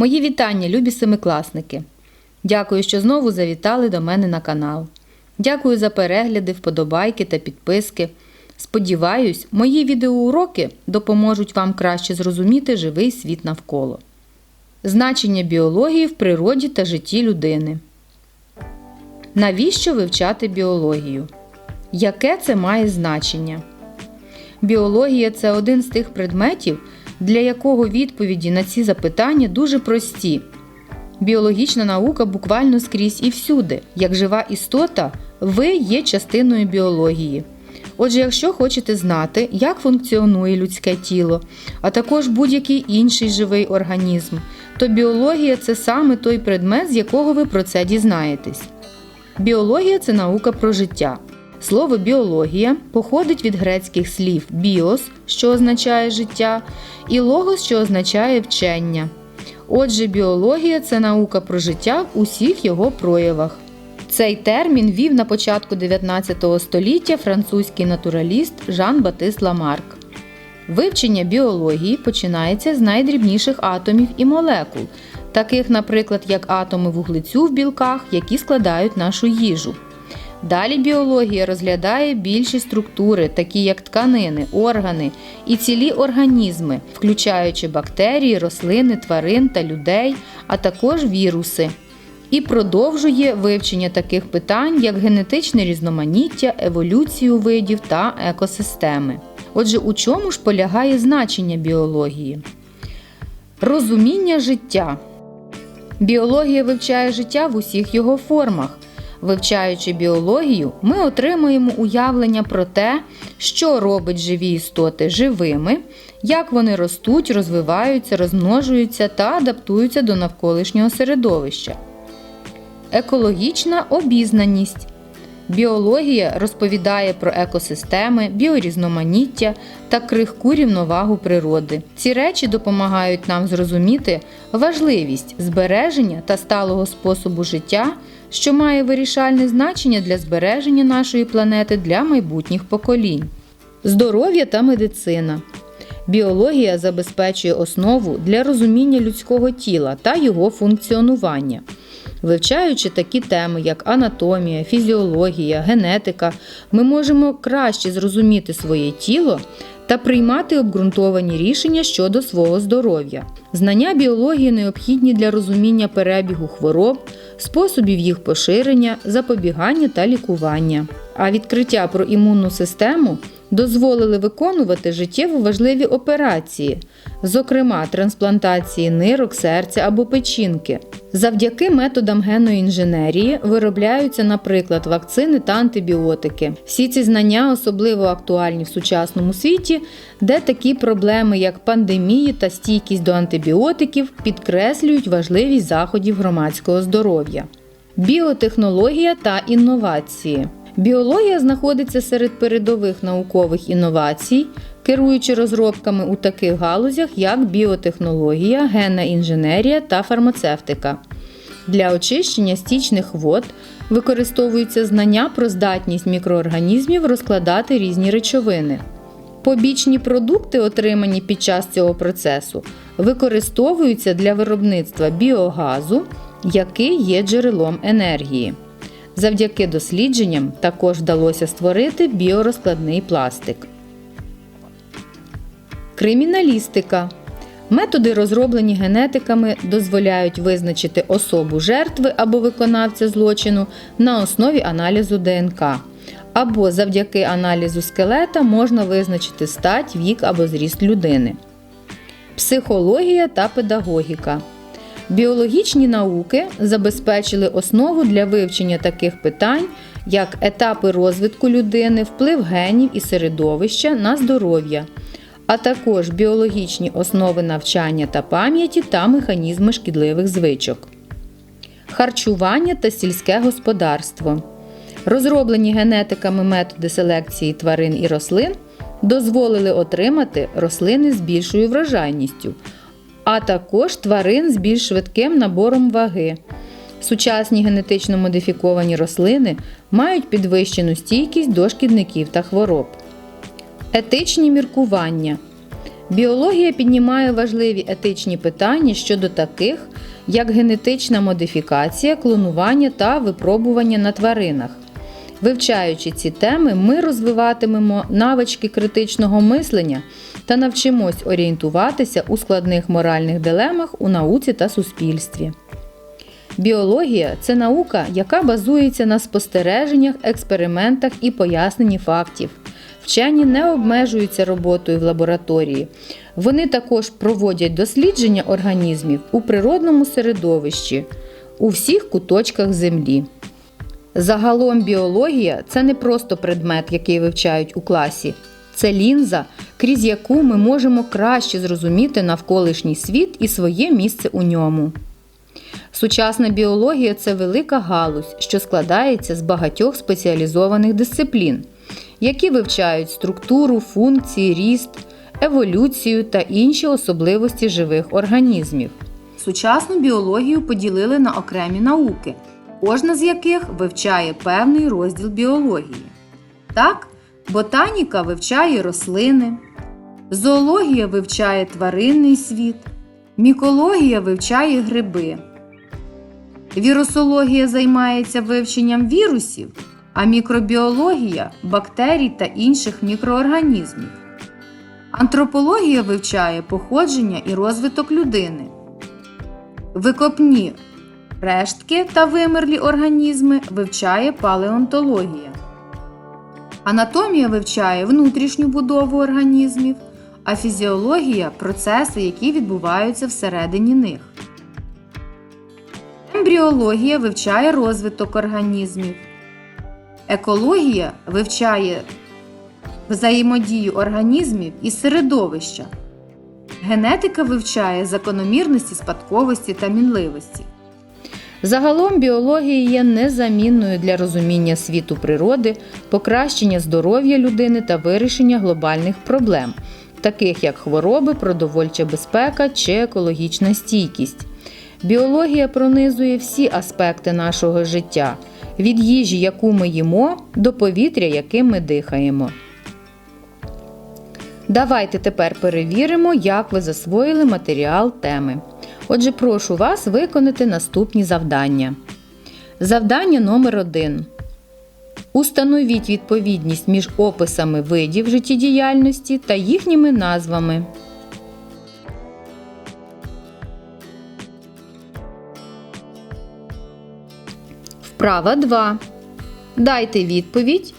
Мої вітання, любі семикласники! Дякую, що знову завітали до мене на канал. Дякую за перегляди, вподобайки та підписки. Сподіваюсь, мої відеоуроки допоможуть вам краще зрозуміти живий світ навколо. Значення біології в природі та житті людини. Навіщо вивчати біологію? Яке це має значення? Біологія це один з тих предметів, для якого відповіді на ці запитання дуже прості. Біологічна наука буквально скрізь і всюди. Як жива істота, ви є частиною біології. Отже, якщо хочете знати, як функціонує людське тіло, а також будь-який інший живий організм, то біологія це саме той предмет, з якого ви про це дізнаєтесь. Біологія це наука про життя. Слово біологія походить від грецьких слів біос, що означає життя, і логос, що означає вчення. Отже, біологія це наука про життя в усіх його проявах. Цей термін вів на початку 19 століття французький натураліст Жан Батист Ламарк. Вивчення біології починається з найдрібніших атомів і молекул, таких, наприклад, як атоми вуглецю в білках, які складають нашу їжу. Далі біологія розглядає більші структури, такі як тканини, органи і цілі організми, включаючи бактерії, рослини, тварин та людей, а також віруси. І продовжує вивчення таких питань, як генетичне різноманіття, еволюцію видів та екосистеми. Отже, у чому ж полягає значення біології? Розуміння життя. Біологія вивчає життя в усіх його формах. Вивчаючи біологію, ми отримуємо уявлення про те, що робить живі істоти живими, як вони ростуть, розвиваються, розмножуються та адаптуються до навколишнього середовища. Екологічна обізнаність. Біологія розповідає про екосистеми, біорізноманіття та крихку рівновагу природи. Ці речі допомагають нам зрозуміти важливість збереження та сталого способу життя, що має вирішальне значення для збереження нашої планети для майбутніх поколінь. Здоров'я та медицина. Біологія забезпечує основу для розуміння людського тіла та його функціонування. Вивчаючи такі теми, як анатомія, фізіологія, генетика, ми можемо краще зрозуміти своє тіло та приймати обґрунтовані рішення щодо свого здоров'я. Знання біології необхідні для розуміння перебігу хвороб, способів їх поширення, запобігання та лікування. А відкриття про імунну систему дозволили виконувати життєво важливі операції, зокрема трансплантації нирок, серця або печінки. Завдяки методам генної інженерії виробляються, наприклад, вакцини та антибіотики. Всі ці знання особливо актуальні в сучасному світі, де такі проблеми, як пандемії та стійкість до антибіотиків, підкреслюють важливість заходів громадського здоров'я. Біотехнологія та інновації. Біологія знаходиться серед передових наукових інновацій, керуючи розробками у таких галузях, як біотехнологія, генна інженерія та фармацевтика. Для очищення стічних вод використовуються знання про здатність мікроорганізмів розкладати різні речовини. Побічні продукти, отримані під час цього процесу, використовуються для виробництва біогазу, який є джерелом енергії. Завдяки дослідженням також вдалося створити біорозкладний пластик. Криміналістика. Методи, розроблені генетиками, дозволяють визначити особу жертви або виконавця злочину на основі аналізу ДНК. Або завдяки аналізу скелета можна визначити стать, вік або зріст людини. Психологія та педагогіка. Біологічні науки забезпечили основу для вивчення таких питань, як етапи розвитку людини, вплив генів і середовища на здоров'я, а також біологічні основи навчання та пам'яті та механізми шкідливих звичок. Харчування та сільське господарство. Розроблені генетиками методи селекції тварин і рослин дозволили отримати рослини з більшою врожайністю а також тварин з більш швидким набором ваги. Сучасні генетично модифіковані рослини мають підвищену стійкість до шкідників та хвороб. Етичні міркування. Біологія піднімає важливі етичні питання щодо таких, як генетична модифікація, клонування та випробування на тваринах. Вивчаючи ці теми, ми розвиватимемо навички критичного мислення та навчимось орієнтуватися у складних моральних дилемах у науці та суспільстві. Біологія це наука, яка базується на спостереженнях, експериментах і поясненні фактів. Вчені не обмежуються роботою в лабораторії. Вони також проводять дослідження організмів у природному середовищі у всіх куточках Землі. Загалом біологія це не просто предмет, який вивчають у класі. Це лінза, крізь яку ми можемо краще зрозуміти навколишній світ і своє місце у ньому. Сучасна біологія це велика галузь, що складається з багатьох спеціалізованих дисциплін, які вивчають структуру, функції, ріст, еволюцію та інші особливості живих організмів. Сучасну біологію поділили на окремі науки, кожна з яких вивчає певний розділ біології. Так, ботаніка вивчає рослини, зоологія вивчає тваринний світ, мікологія вивчає гриби. Вірусологія займається вивченням вірусів, а мікробіологія бактерій та інших мікроорганізмів. Антропологія вивчає походження і розвиток людини. Викопні рештки та вимерлі організми вивчає палеонтологія. Анатомія вивчає внутрішню будову організмів, а фізіологія процеси, які відбуваються всередині них. Ембріологія вивчає розвиток організмів. Екологія вивчає взаємодію організмів і середовища. Генетика вивчає закономірності спадковості та мінливості. Загалом біологія є незамінною для розуміння світу природи, покращення здоров'я людини та вирішення глобальних проблем, таких як хвороби, продовольча безпека чи екологічна стійкість. Біологія пронизує всі аспекти нашого життя від їжі, яку ми їмо, до повітря, яким ми дихаємо. Давайте тепер перевіримо, як ви засвоїли матеріал теми. Отже, прошу вас виконати наступні завдання. Завдання номер 1 Установіть відповідність між описами видів життєдіяльності та їхніми назвами. Вправа 2. Дайте відповідь.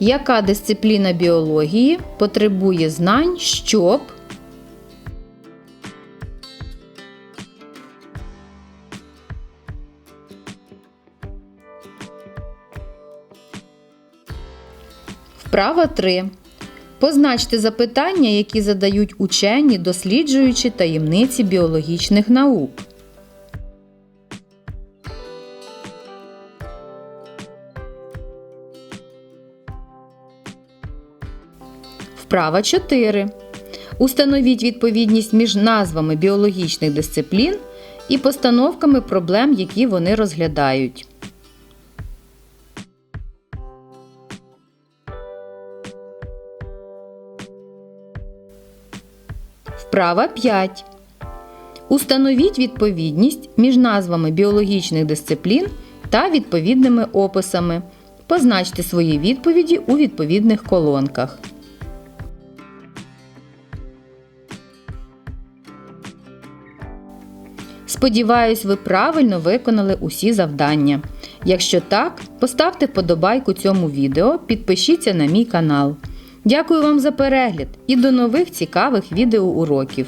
Яка дисципліна біології потребує знань, щоб Вправа 3. Позначте запитання, які задають учені, досліджуючи таємниці біологічних наук. Вправа 4. Установіть відповідність між назвами біологічних дисциплін і постановками проблем, які вони розглядають. Вправа 5. Установіть відповідність між назвами біологічних дисциплін та відповідними описами. Позначте свої відповіді у відповідних колонках. Сподіваюсь, ви правильно виконали усі завдання. Якщо так, поставте вподобайку цьому відео, підпишіться на мій канал. Дякую вам за перегляд і до нових цікавих відеоуроків!